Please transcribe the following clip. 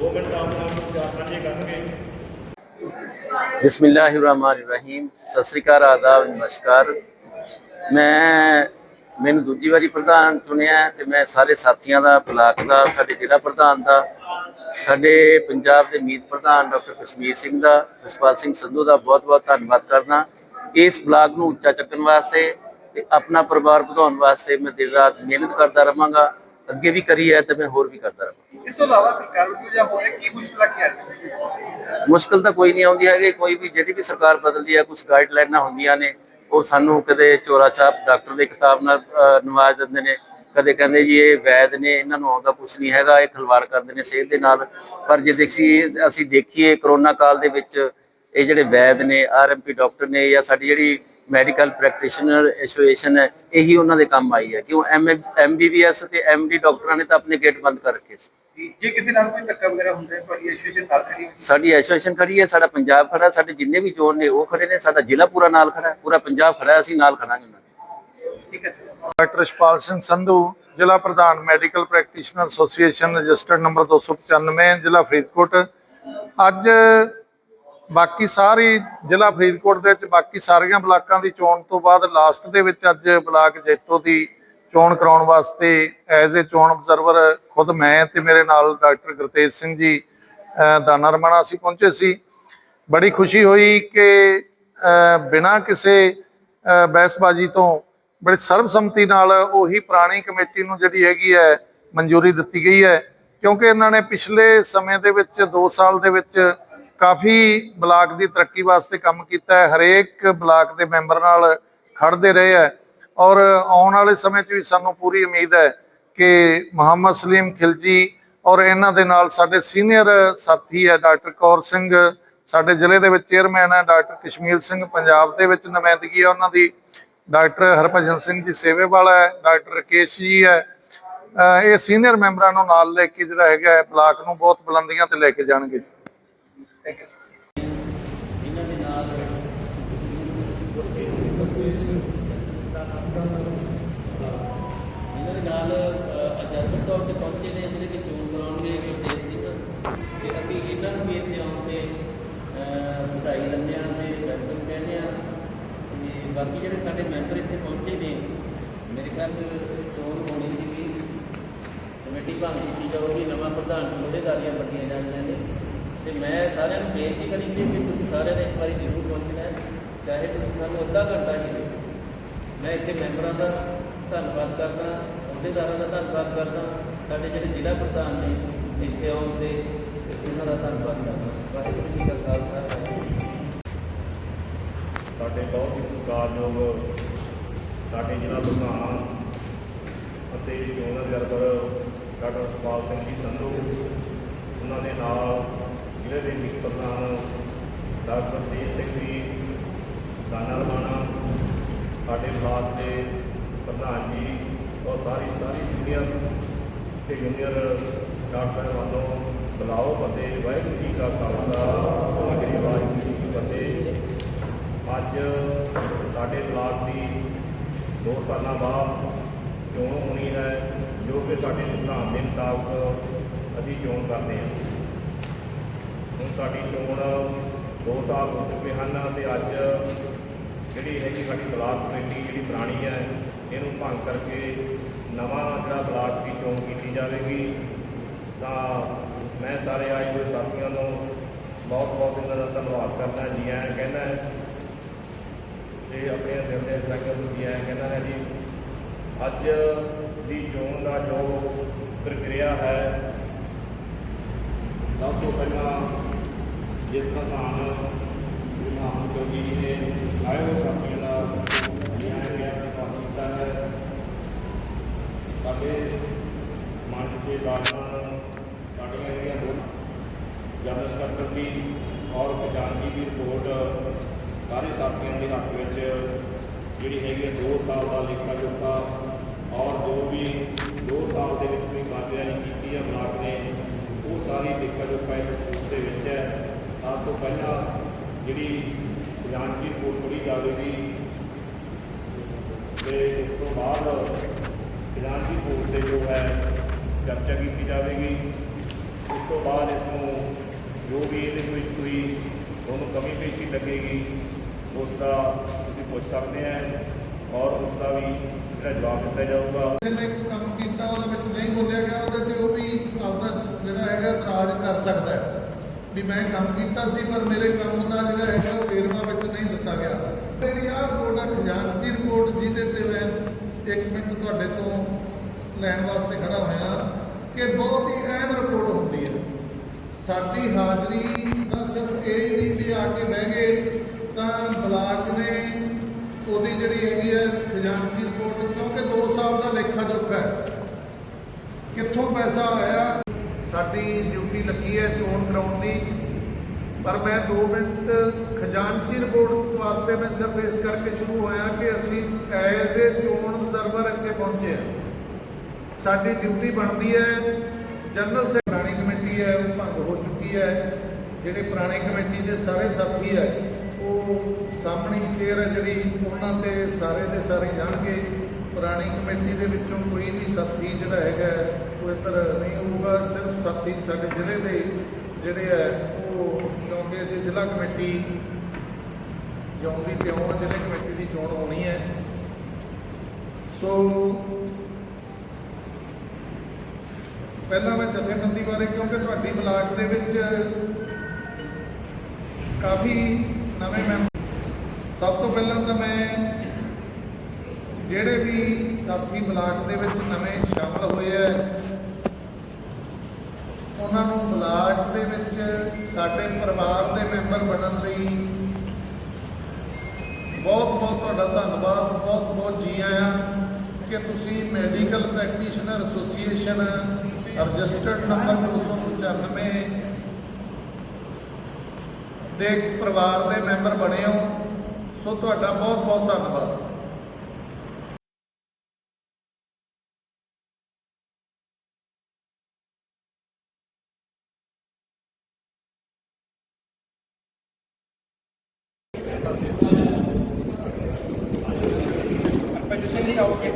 2 minute ਆਪਣਾ ਵਿਚਾਰ ਸਾਂਝੇ ਕਰਨਗੇ। ਬਿਸਮਿਲ੍ਲਾਹਿਰਰਹਿਮਾਨਿਰਰਹੀਮ। ਸਤਿ ਸ੍ਰੀ ਅਕਾਲ, ਆਦਾਬ, ਨਮਸਕਾਰ। ਮੈਂ, ਮੈਨੂੰ ਦੂਜੀ ਵਾਰੀ ਪ੍ਰਧਾਨ ਚੁਣਿਆ ਤੇ ਮੈਂ ਸਾਰੇ ਸਾਥੀਆਂ ਦਾ, ਬਲਾਕ ਦਾ, ਸਾਡੇ ਜ਼ਿਲ੍ਹਾ ਪ੍ਰਧਾਨ ਦਾ, ਸਾਡੇ ਪੰਜਾਬ ਦੇ ਮੀਤ ਪ੍ਰਧਾਨ ਡਾਕਟਰ ਕਸ਼ਮੀਰ ਸਿੰਘ ਦਾ, ਜਸਪਾਲ ਸਿੰਘ ਸੰਧੂ ਦਾ ਬਹੁਤ-ਬਹੁਤ ਧੰਨਵਾਦ ਕਰਦਾ ਇਸ ਬਲਾਕ ਨੂੰ ਉੱਚਾ ਚੱਕਣ ਵਾਸਤੇ ਤੇ ਆਪਣਾ ਪਰਿਵਾਰ ਵਧਾਉਣ ਵਾਸਤੇ ਮੈਂ ਦਿਨ ਰਾਤ ਮਿਹਨਤ ਕਰਦਾ ਰਹਾਂਗਾ। ਅੱਗੇ ਵੀ ਕਰੀ ਹੈ ਤੇ ਮੈਂ ਹੋਰ ਵੀ ਕਰਦਾ ਰਵਾਂਗਾ ਇਸ ਤੋਂ ਇਲਾਵਾ ਸਰਕਾਰ ਵੱਲੋਂ ਜਾਂ ਹੋਰੇ ਕੀ ਮੁਸ਼ਕਲਾਂ ਕੀ ਆ ਰਹੀਆਂ ਮੁਸ਼ਕਲ ਤਾਂ ਕੋਈ ਨਹੀਂ ਆਉਂਦੀ ਹੈਗੀ ਕੋਈ ਵੀ ਜਿਹੜੀ ਵੀ ਸਰਕਾਰ ਬਦਲਦੀ ਹੈ ਕੁਝ ਗਾਈਡਲਾਈਨਾਂ ਹੁੰਦੀਆਂ ਨੇ ਉਹ ਸਾਨੂੰ ਕਦੇ ਚੋਰਾ ਛਾਪ ਡਾਕਟਰ ਦੇ ਕਿਤਾਬ ਨਾਲ ਨਵਾਜ਼ ਦਿੰਦੇ ਨੇ ਕਦੇ ਕਹਿੰਦੇ ਜੀ ਇਹ ਵੈਦ ਨੇ ਇਹਨਾਂ ਨੂੰ ਆਉਂਦਾ ਕੁਝ ਨਹੀਂ ਹੈਗਾ ਇਹ ਖਲਵਾੜ ਕਰਦੇ ਨੇ ਸਿਹਤ ਦੇ ਨਾਲ। ਪਰ ਜੇ ਦੇਖੀ ਅਸੀਂ ਦੇਖੀਏ ਕਰੋਨਾ ਕਾਲ ਦੇ ਵਿੱਚ ਇਹ ਜਿਹੜੇ ਵੈਦ ਨੇ ਆਰਐਮਪੀ ਡਾਕਟਰ ਨੇ ਜਾਂ ਸਾਡੀ ਜਿਹੜੀ ਮੈਡੀਕਲ ਪ੍ਰੈਕਟੀਸ਼ਨਰ ਐਸੋਸੀਏਸ਼ਨ ਹੈ ਇਹੀ ਉਹਨਾਂ ਦੇ ਕੰਮ ਆਈ ਹੈ। ਕਿਉਂ? ਐਮਬੀਬੀਐਸ ਤੇ ਐਮਡੀ ਡਾਕਟਰਾਂ ਨੇ ਤਾਂ ਆਪਣੇ ਗੇਟ ਬੰਦ ਕਰ ਰੱਖੇ ਸੀ। ਜੀ, ਕਿਸੇ ਨਾਲ ਕੋਈ ਧੱਕਾ ਵਗੈਰਾ ਹੁੰਦਾ ਹੈ ਤੁਹਾਡੀ ਐਸੋਸੀਏਸ਼ਨ ਨਾਲ ਖੜੀ ਹੋਈ ਸਾਡੀ ਐਸੋਸੀਏਸ਼ਨ ਖੜੀ ਹੈ ਸਾਡਾ ਪੰਜਾਬ ਖੜਾ ਸਾਡੇ ਜਿੰਨੇ ਵੀ ਜ਼ੋਨ ਨੇ ਉਹ ਖੜੇ ਨੇ ਸਾਡਾ ਜ਼ਿਲ੍ਹਾ ਪੂਰਾ ਨਾਲ ਖੜਾ ਹੈ ਪੂਰਾ ਪੰਜਾਬ ਖੜਾ ਹੈ ਅਸੀਂ ਨਾਲ ਖੜਾਂਗੇ ਉਹਨਾਂ ਦੇ। ਠੀਕ ਹੈ ਸਰ। ਡਾਕਟਰ ਸ਼ਪਾਲ ਸਿੰਘ ਸੰਧੂ ਜ਼ਿਲ੍ਹਾ ਪ੍ਰਧਾਨ medical practitioner association registered number 295 ਜ਼ਿਲ੍ਹਾ ਫਰੀਦਕੋਟ। ਅੱਜ ਬਾਕੀ ਸਾਰੀ ਜ਼ਿਲ੍ਹਾ ਫਰੀਦਕੋਟ ਦੇ ਵਿੱਚ ਬਾਕੀ ਸਾਰੀਆਂ ਬਲਾਕਾਂ ਦੀ ਚੋਣ ਤੋਂ ਬਾਅਦ ਲਾਸਟ ਦੇ ਵਿੱਚ ਅੱਜ ਬਲਾਕ ਜੈਤੋ ਦੀ ਚੋਣ ਕਰਾਉਣ ਵਾਸਤੇ ਐਜ਼ ਅ ਚੋਣ ਅਬਜ਼ਰਵਰ ਖੁਦ ਮੈਂ ਤੇ ਮੇਰੇ ਨਾਲ ਡਾਕਟਰ ਗੁਰਤੇਜ ਸਿੰਘ ਜੀ, ਅਹ ਦਾਨਾ ਰਮਾਣਾ ਅਸੀਂ ਪਹੁੰਚੇ ਸੀ। ਬੜੀ ਖੁਸ਼ੀ ਹੋਈ ਕਿ ਬਿਨਾਂ ਕਿਸੇ ਬਹਿਸਬਾਜ਼ੀ ਤੋਂ ਬੜੀ ਸਰਬਸੰਮਤੀ ਨਾਲ ਉਹੀ ਪੁਰਾਣੀ ਕਮੇਟੀ ਨੂੰ ਜਿਹੜੀ ਹੈਗੀ ਹੈ, ਮਨਜ਼ੂਰੀ ਦਿੱਤੀ ਗਈ ਹੈ। ਕਿਉਂਕਿ ਇਹਨਾਂ ਨੇ ਪਿਛਲੇ ਸਮੇਂ ਦੇ ਵਿੱਚ 2 ਸਾਲ ਦੇ ਵਿੱਚ ਕਾਫੀ ਬਲਾਕ ਦੀ ਤਰੱਕੀ ਵਾਸਤੇ ਕੰਮ ਕੀਤਾ ਹੈ, ਹਰੇਕ ਬਲਾਕ ਦੇ ਮੈਂਬਰ ਨਾਲ ਖੜਦੇ ਰਹੇ ਹੈ ਔਰ ਆਉਣ ਵਾਲੇ ਸਮੇਂ 'ਚ ਵੀ ਸਾਨੂੰ ਪੂਰੀ ਉਮੀਦ ਹੈ ਕਿ ਮੁਹੰਮਦ ਸਲੀਮ ਖਿਲਜੀ ਔਰ ਇਹਨਾਂ ਦੇ ਨਾਲ ਸਾਡੇ ਸੀਨੀਅਰ ਸਾਥੀ ਹੈ ਡਾਕਟਰ ਕੌਰ ਸਿੰਘ, ਸਾਡੇ ਜ਼ਿਲ੍ਹੇ ਦੇ ਵਿੱਚ ਚੇਅਰਮੈਨ ਹੈ ਡਾਕਟਰ ਕਸ਼ਮੀਰ ਸਿੰਘ, ਪੰਜਾਬ ਦੇ ਵਿੱਚ ਨੁਮਾਇੰਦਗੀ ਹੈ ਉਹਨਾਂ ਦੀ, ਡਾਕਟਰ ਹਰਭਜਨ ਸਿੰਘ ਜੀ ਸੇਵੇਵਾਲਾ ਹੈ, ਡਾਕਟਰ ਰਕੇਸ਼ ਜੀ ਹੈ। ਇਹ ਸੀਨੀਅਰ ਮੈਂਬਰਾਂ ਨੂੰ ਨਾਲ ਲੈ ਕੇ ਜਿਹੜਾ ਹੈਗਾ ਹੈ, ਬਲਾਕ ਨੂੰ ਬਹੁਤ ਬੁਲੰਦੀਆਂ ਤੇ ਲੈ ਕੇ ਜਾਣਗੇ ਥੈਂਕ ਯੂ ਇਹਨਾਂ ਦੇ ਨਾਲ ਇਹਨਾਂ ਦੇ ਨਾਲ ਅਜਾਜ਼ਤ ਤੌਰ ਤੇ ਪਹੁੰਚੇ ਨੇ ਜਿਹੜੇ ਕਿ ਚੋਣ ਕਰਾਉਣਗੇ ਗੁਰਦੇਵ ਸਿੰਘ ਤੇ ਅਸੀਂ ਇਹਨਾਂ ਨੂੰ ਵੀ ਇੱਥੇ ਆਉਣ ਤੇ ਵਧਾਈ ਦਿੰਦੇ ਹਾਂ ਤੇ ਵੈਲਕਮ ਕਹਿੰਦੇ ਹਾਂ। ਤੇ ਬਾਕੀ ਜਿਹੜੇ ਸਾਡੇ ਮੈਂਬਰ ਇੱਥੇ ਪਹੁੰਚੇ ਨੇ, ਮੇਰੇ ਖਿਆਲ ਚੋਣ ਹੋਣੀ ਸੀਗੀ। ਕਮੇਟੀ ਭੰਗ ਕੀਤੀ ਜਾਊਗੀ, ਨਵਾਂ ਪ੍ਰਧਾਨ ਅਹੁਦੇਦਾਰੀਆਂ ਵਰਤੀਆਂ ਜਾਣੀਆਂ ਨੇ। ਤੇ ਮੈਂ ਸਾਰਿਆਂ ਨੂੰ ਬੇਨਤੀ ਕਰੀ ਕਿ ਤੁਸੀਂ ਸਾਰਿਆਂ ਨੇ ਇੱਕ ਵਾਰੀ ਜ਼ਰੂਰ ਪਹੁੰਚਣਾ ਹੈ, ਚਾਹੇ ਤੁਸੀਂ ਸਾਨੂੰ ਅੱਧਾ ਘੰਟਾ ਹੀ ਦਿਓ। ਮੈਂ ਇੱਥੇ ਮੈਂਬਰਾਂ ਦਾ ਧੰਨਵਾਦ ਕਰਦਾ, ਅਹੁਦੇਦਾਰਾਂ ਦਾ ਧੰਨਵਾਦ ਕਰਦਾ, ਸਾਡੇ ਜਿਹੜੇ ਜ਼ਿਲ੍ਹਾ ਪ੍ਰਧਾਨ ਨੇ ਇੱਥੇ ਆਉਣ ਤੇ ਉਹਨਾਂ ਦਾ ਧੰਨਵਾਦ ਕਰਦਾ। ਵਾਹਿਗੁਰੂ ਜੀ ਕਾ ਖਾਲਸਾ ਸਾਡੇ ਬਹੁਤ ਹੀ ਸਤਿਕਾਰਯੋਗ ਸਾਡੇ ਜ਼ਿਲ੍ਹਾ ਪ੍ਰਧਾਨ ਅਤੇ ਚੋਣ ਅਬਜ਼ਰਵਰ ਡਾਕਟਰ ਸੁਪਾਲ ਸਿੰਘ ਜੀ ਸੰਧੂ, ਉਹਨਾਂ ਦੇ ਨਾਲ ਜ਼ਿਲ੍ਹੇ ਦੇ ਮੁਖ ਪ੍ਰਧਾਨ ਡਾਕਟਰ ਤੇਜ ਸਿੰਘ ਜੀ, ਦਾਨਾ ਰਮਾਣਾ ਸਾਡੇ ਬਲਾਕ ਦੇ ਪ੍ਰਧਾਨ ਜੀ, ਔਰ ਸਾਰੀ ਸਾਰੀ ਸੀਨੀਅਰ ਤੇ ਜੂਨੀਅਰ ਡਾਕਟਰ ਸਾਹਿਬ ਵੱਲੋਂ ਬੁਲਾਓ ਫਤਿਹ ਵਾਹਿਗੁਰੂ ਜੀ ਕਾ ਖਾਲਸਾ, ਵਾਹਿਗੁਰੂ ਜੀ ਕੀ ਫਤਿਹ। ਅੱਜ ਸਾਡੇ ਬਲਾਕ ਦੀ 2 ਸਾਲਾਂ ਬਾਅਦ ਚੋਣ ਹੋਣੀ ਹੈ, ਜੋ ਕਿ ਸਾਡੇ ਸੰਵਿਧਾਨ ਦੇ ਮੁਤਾਬਕ ਅਸੀਂ ਚੋਣ ਕਰਦੇ ਹਾਂ। ਹੁਣ ਸਾਡੀ ਚੋਣ 2 ਸਾਲ ਹੋ ਚੁੱਕੇ ਹਨ ਤੇ ਅੱਜ ਜਿਹੜੀ ਹੈਗੀ ਸਾਡੀ ਬਲਾਕ ਕਮੇਟੀ ਜਿਹੜੀ ਪੁਰਾਣੀ ਹੈ, ਇਹਨੂੰ ਭੰਗ ਕਰਕੇ ਨਵਾਂ ਜਿਹੜਾ ਬਲਾਕ ਦੀ ਚੋਣ ਕੀਤੀ ਜਾਵੇਗੀ। ਤਾਂ ਮੈਂ ਸਾਰੇ ਆਏ ਹੋਏ ਸਾਥੀਆਂ ਨੂੰ ਬਹੁਤ ਬਹੁਤ ਇਹਨਾਂ ਦਾ ਧੰਨਵਾਦ ਕਰਦਾ ਜੀ। ਆਇਆਂ ਕਹਿੰਦਾ ਤੇ ਆਪਣੇ ਦਿਲ ਦੇ ਸਾਥੀਆਂ ਜੀ ਆਇਆਂ ਕਹਿੰਦਾ ਹੈ ਜੀ, ਅੱਜ ਦੀ ਚੋਣ ਦਾ ਜੋ ਪ੍ਰਕਿਰਿਆ ਹੈ, ਸਭ ਤੋਂ ਪਹਿਲਾਂ ਜਿਸ ਪ੍ਰਧਾਨ ਗੁਰਨਾਮ ਜੋਗੀ ਜੀ ਨੇ ਆਏ ਹੋਏ ਸਾਥੀਆਂ ਦਾ ਨਿਆਂ ਗਿਆ ਧੰਨਵਾਦ ਕੀਤਾ ਹੈ। ਸਾਡੇ ਮੰਚ ਦੇ ਬਾਦਨ ਸਾਡੀਆਂ ਜਿਹੜੀਆਂ ਦੋ ਜਨਰਲ ਸਕੱਤਰ ਦੀ ਔਰ ਖਜ਼ਾਨਜੀ ਦੀ ਰਿਪੋਰਟ ਸਾਰੇ ਸਾਥੀਆਂ ਦੇ ਹੱਕ ਵਿੱਚ ਜਿਹੜੀ ਹੈਗੀ ਹੈ 2 ਸਾਲ ਦਾ ਲੇਖਾ ਜੋਖਾ ਔਰ ਜੋ ਵੀ 2 ਸਾਲ ਦੇ ਵਿੱਚ ਕੋਈ ਕਾਰਜਕਾਰੀ ਕੀਤੀ ਹੈ ਬਲਾਕ ਨੇ ਉਹ ਸਾਰੀ ਲੇਖਾ ਜੋਖਾ ਇਸ ਰਿਪੋਰਟ ਦੇ ਵਿੱਚ ਹੈ ਸਭ ਤੋਂ ਪਹਿਲਾਂ ਜਿਹੜੀ ਖਜ਼ਾਨਜੀ ਰਿਪੋਰਟ ਪੜ੍ਹੀ ਜਾਵੇਗੀ ਤੇ ਉਸ ਤੋਂ ਬਾਅਦ ਖਜ਼ਾਨਜੀ ਰਿਪੋਰਟ ਤੇ ਜੋ ਹੈ ਚਰਚਾ ਕੀਤੀ ਜਾਵੇਗੀ। ਉਸ ਤੋਂ ਬਾਅਦ ਬਾਅਦ ਇਸ ਨੂੰ ਜੋ ਵੀ ਇਹਦੇ ਵਿੱਚ ਕੋਈ ਤੁਹਾਨੂੰ ਕਮੀ ਪੇਸ਼ੀ ਲੱਗੇਗੀ, ਉਸ ਦਾ ਤੁਸੀਂ ਪੁੱਛ ਸਕਦੇ ਆ ਔਰ ਉਸ ਦਾ ਵੀ ਜਿਹੜਾ ਜਵਾਬ ਦਿੱਤਾ ਜਾਊਗਾ। ਜਿਹਨੇ ਕੰਮ ਕੀਤਾ, ਉਹਦੇ ਵਿੱਚ ਨਹੀਂ ਬੋਲਿਆ ਗਿਆ, ਉਹਦੇ ਤੇ ਉਹ ਵੀ ਆਪਦਾ ਜਿਹੜਾ ਹੈਗਾ ਇਤਰਾਜ਼ ਕਰ ਸਕਦਾ ਹੈ। ਵੀ ਮੈਂ ਕੰਮ ਕੀਤਾ ਸੀ, ਪਰ ਮੇਰੇ ਕੰਮ ਦਾ ਜਿਹੜਾ ਹੈਗਾ ਉਹ ਵੇਰਵਾ ਵਿੱਚ ਨਹੀਂ ਦਿੱਤਾ ਗਿਆ। ਮੇਰੀ ਆਹ ਰਿਪੋਰਟ ਆ ਖਜ਼ਾਨਚੀ ਰਿਪੋਰਟ ਜਿਹਦੇ ਤੇ ਮੈਂ ਇੱਕ ਮਿੰਟ ਤੁਹਾਡੇ ਤੋਂ ਲੈਣ ਵਾਸਤੇ ਖੜਾ ਹੋਇਆ ਕਿ ਬਹੁਤ ਹੀ ਅਹਿਮ ਰਿਪੋਰਟ ਹੁੰਦੀ ਹੈ। ਸਾਡੀ ਹਾਜ਼ਰੀ ਤਾਂ ਸਿਰਫ ਇਹ ਨਹੀਂ ਵੀ ਆ ਕੇ ਬਹਿ ਗਏ, ਤਾਂ ਬਲਾਕ ਨੇ ਉਹਦੀ ਜਿਹੜੀ ਹੈਗੀ ਹੈ ਖਜ਼ਾਨਚੀ ਰਿਪੋਰਟ ਕਿਉਂਕਿ 2 ਸਾਲ ਦਾ ਲੇਖਾ ਜੋਖਾ ਹੈ। ਕਿੱਥੋਂ ਪੈਸਾ ਆਇਆ ਸਾਡੀ ਡਿਊਟੀ ਲੱਗੀ ਹੈ ਚੋਣ ਕਰਾਉਣ ਦੀ। ਪਰ ਮੈਂ 2 ਮਿੰਟ ਖਜ਼ਾਨਚੀ ਰਿਪੋਰਟ ਵਾਸਤੇ ਮੈਂ ਸਿਰਫ ਇਸ ਕਰਕੇ ਸ਼ੁਰੂ ਹੋਇਆ ਕਿ ਅਸੀਂ ਐਜ਼ ਏ ਚੋਣ ਅਬਜ਼ਰਵਰ ਇੱਥੇ ਪਹੁੰਚੇ ਹਾਂ। ਸਾਡੀ ਡਿਊਟੀ ਬਣਦੀ ਹੈ, ਜਨਰਲ ਸੇ ਪੁਰਾਣੀ ਕਮੇਟੀ ਹੈ, ਉਹ ਭੰਗ ਹੋ ਚੁੱਕੀ ਹੈ। ਜਿਹੜੇ ਪੁਰਾਣੀ ਕਮੇਟੀ ਦੇ ਸਾਰੇ ਸਾਥੀ ਹੈ, ਉਹ ਸਾਹਮਣੀ ਚੇਅਰ ਹੈ ਜਿਹੜੀ, ਉਹਨਾਂ ਤੇ ਸਾਰੇ ਦੇ ਸਾਰੇ ਜਾਣਗੇ। ਪੁਰਾਣੀ ਕਮੇਟੀ ਦੇ ਵਿੱਚੋਂ ਕੋਈ ਵੀ ਸਾਥੀ ਜਿਹੜਾ ਹੈਗਾ ਪਵਿੱਤਰ ਨਹੀਂ ਹੋਊਗਾ ਸਿਰਫ ਸਾਥੀ ਸਾਡੇ ਜ਼ਿਲ੍ਹੇ ਦੇ ਜਿਹੜੇ ਹੈ ਉਹ ਕਿਉਂਕਿ ਜੇ ਜ਼ਿਲ੍ਹਾ ਕਮੇਟੀ ਜਿਉਂ ਦੀ ਤਿਉਂ ਹੈ, ਕਮੇਟੀ ਦੀ ਚੋਣ ਹੋਣੀ ਹੈ। ਸੋ ਪਹਿਲਾਂ ਮੈਂ ਜਥੇਬੰਦੀ ਬਾਰੇ ਕਿਉਂਕਿ ਤੁਹਾਡੀ ਬਲਾਕ ਦੇ ਵਿੱਚ ਕਾਫੀ ਨਵੇਂ ਮੈਂਬਰ ਸਭ ਤੋਂ ਪਹਿਲਾਂ ਤਾਂ ਮੈਂ ਜਿਹੜੇ ਵੀ ਸਾਥੀ ਬਲਾਕ ਦੇ ਵਿੱਚ ਨਵੇਂ ਸ਼ਾਮਲ ਹੋਏ ਐ ਉਹਨਾਂ ਨੂੰ ਬਲਾਕ ਦੇ ਵਿੱਚ ਸਾਡੇ ਪਰਿਵਾਰ ਦੇ ਮੈਂਬਰ ਬਣਨ ਲਈ ਬਹੁਤ ਬਹੁਤ ਤੁਹਾਡਾ ਧੰਨਵਾਦ, ਬਹੁਤ ਬਹੁਤ ਜੀ ਆਇਆਂ ਕਿ ਤੁਸੀਂ medical practitioner association registered number 295 ਦੇ ਪਰਿਵਾਰ ਦੇ ਮੈਂਬਰ ਬਣੇ ਹੋ। ਸੋ ਤੁਹਾਡਾ ਬਹੁਤ ਬਹੁਤ ਧੰਨਵਾਦ। ਜਾਓਗੇ?